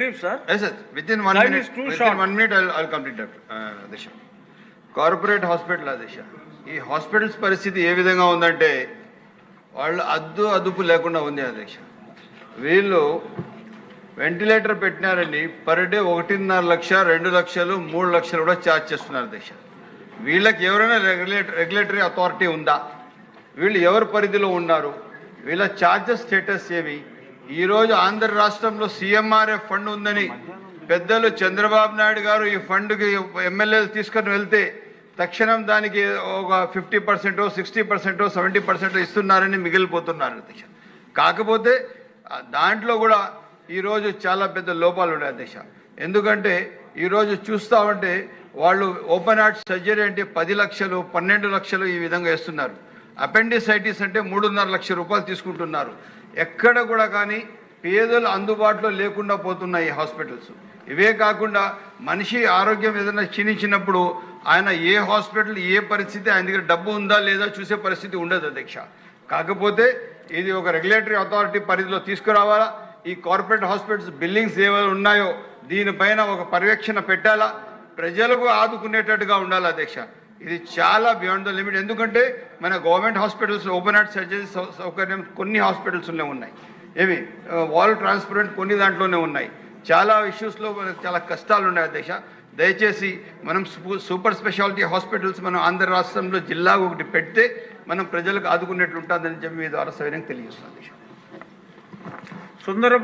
Brief, sir. Yes, sir. Within one Time minute, is too within short. one minute, I'll, I'll complete that, uh, దిశ. Corporate hospital దిశ ఈ hospitals పరిస్థితి ఏ విధంగా ఉందంటే వాళ్ళు అద్దు అదుపు లేకుండా ఉంది అధ్యక్ష వీళ్ళు వెంటిలేటర్ పెట్టినారని పర్ డే ఒకటిన్నర లక్ష రెండు లక్షలు మూడు లక్షలు కూడా ఛార్జ్ చేస్తున్నారు అధ్యక్ష వీళ్ళకి ఎవరైనా రెగ్యులేటర్ రెగ్యులేటరీ అథారిటీ ఉందా వీళ్ళు ఎవరి పరిధిలో ఉన్నారు వీళ్ళ ఛార్జెస్ స్టేటస్ ఏమి ఈరోజు ఆంధ్ర రాష్ట్రంలో సీఎంఆర్ఎఫ్ ఫండ్ ఉందని పెద్దలు చంద్రబాబు నాయుడు గారు ఈ ఫండ్కి ఎమ్మెల్యేలు తీసుకొని వెళ్తే తక్షణం దానికి ఒక ఫిఫ్టీ పర్సెంటో సిక్స్టీ పర్సెంటో సెవెంటీ పర్సెంటో ఇస్తున్నారని మిగిలిపోతున్నారు అధ్యక్ష. కాకపోతే దాంట్లో కూడా ఈరోజు చాలా పెద్ద లోపాలు ఉన్నాయి అధ్యక్ష. ఎందుకంటే ఈరోజు చూస్తా ఉంటే వాళ్ళు ఓపెన్ హార్ట్ సర్జరీ అంటే పది లక్షలు పన్నెండు లక్షలు ఈ విధంగా ఇస్తున్నారు అపెండిసైటిస్ అంటే మూడున్నర లక్షల రూపాయలు తీసుకుంటున్నారు. ఎక్కడ కూడా కానీ పేదలు అందుబాటులో లేకుండా పోతున్నాయి ఈ హాస్పిటల్స్. ఇవే కాకుండా మనిషి ఆరోగ్యం ఏదైనా క్షీణించినప్పుడు ఆయన ఏ హాస్పిటల్ ఏ పరిస్థితి ఆయన దగ్గర డబ్బు ఉందా లేదా చూసే పరిస్థితి ఉండదు అధ్యక్ష. కాకపోతే ఇది ఒక రెగ్యులేటరీ అథారిటీ పరిధిలో తీసుకురావాలా? ఈ కార్పొరేట్ హాస్పిటల్స్ బిల్డింగ్స్ ఏవైనా ఉన్నాయో దీనిపైన ఒక పర్యవేక్షణ పెట్టాలా? ప్రజలకు ఆదుకునేటట్టుగా ఉండాలి అధ్యక్ష? ఇది చాలా బియాండ్ ద లిమిట్ ఎందుకంటే మన government hospitals open heart surgery సౌకర్యం కొన్ని హాస్పిటల్స్లోనే ఉన్నాయి. ఏవి? వాల్ ట్రాన్స్పరెంట్ కొన్ని దాంట్లోనే ఉన్నాయి. చాలా ఇష్యూస్లో మనకు చాలా కష్టాలు ఉన్నాయి దేశ. దయచేసి మనం సూపర్ స్పెషాలిటీ హాస్పిటల్స్ మనం ఆంధ్ర రాష్ట్రంలో జిల్లా ఒకటి పెడితే మనం ప్రజలకు ఆదుకునేట్లు ఉంటుందని చెప్పి మీ ద్వారా సవినంగా తెలియజేస్తున్నాను సుందరం